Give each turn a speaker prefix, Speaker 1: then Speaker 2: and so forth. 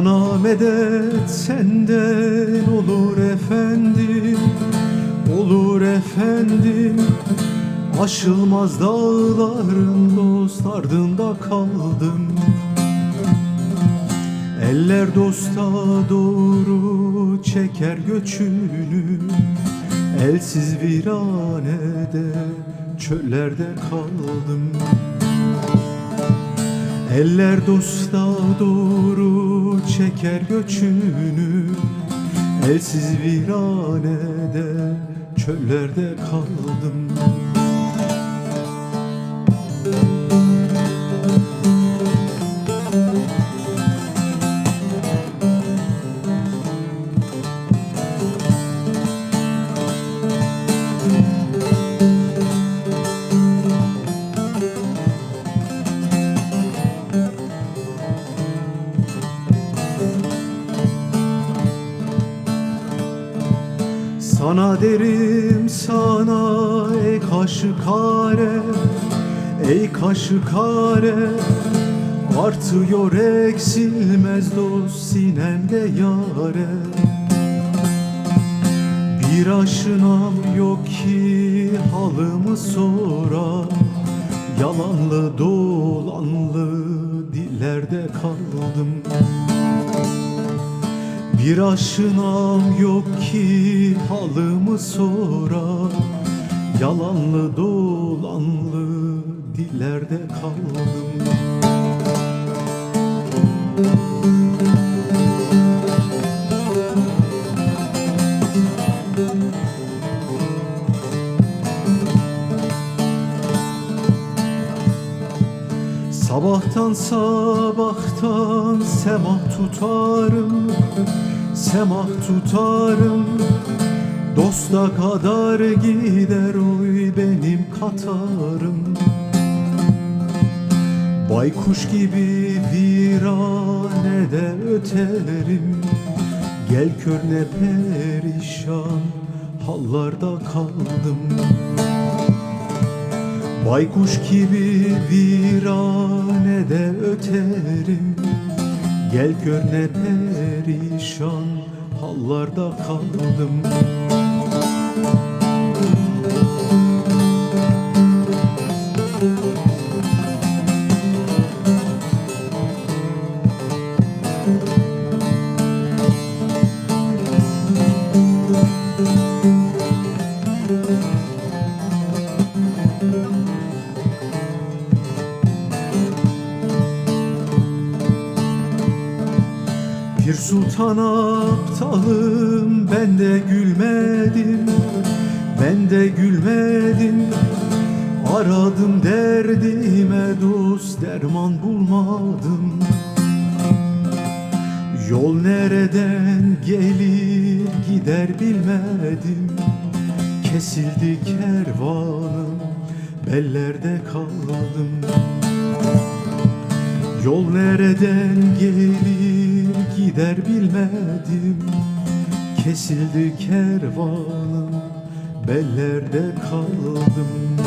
Speaker 1: medet senden olur efendim Olur efendim. Aşılmaz dağların dost ardında kaldım. Eller dosta doğru çeker göçünü Elsiz viranede çöllerde kaldım Eller dosta doğru çeker göçünü Elsiz viranede çöllerde kaldım Sana derim sana ey kaşı kare Ey kaşı kare Artıyor eksilmez dost sinemde yare. Bir aşınam yok ki halımı sora. Yalanlı dolanlı dillerde kaldım bir aşınam yok ki halımı sora Yalanlı dolanlı dillerde kaldım. Sabahtan sabahtan semah tutarım Semah tutarım Dosta kadar gider oy benim katarım. Baykuş gibi viranede öterim. Gel kör ne perişan hallarda kaldım. Baykuş gibi viranede Gel gör ne perişan hallarda kaldım Bir sultan aptalım ben de gülmedim Ben de gülmedim. Aradım derdime dost derman bulmadım. Yol nereden gelir gider bilmedim. Kesildi kervanım bellerde kaldım. Yol nereden gelir gider bilmedim. Kesildi kervanım bellerde kaldım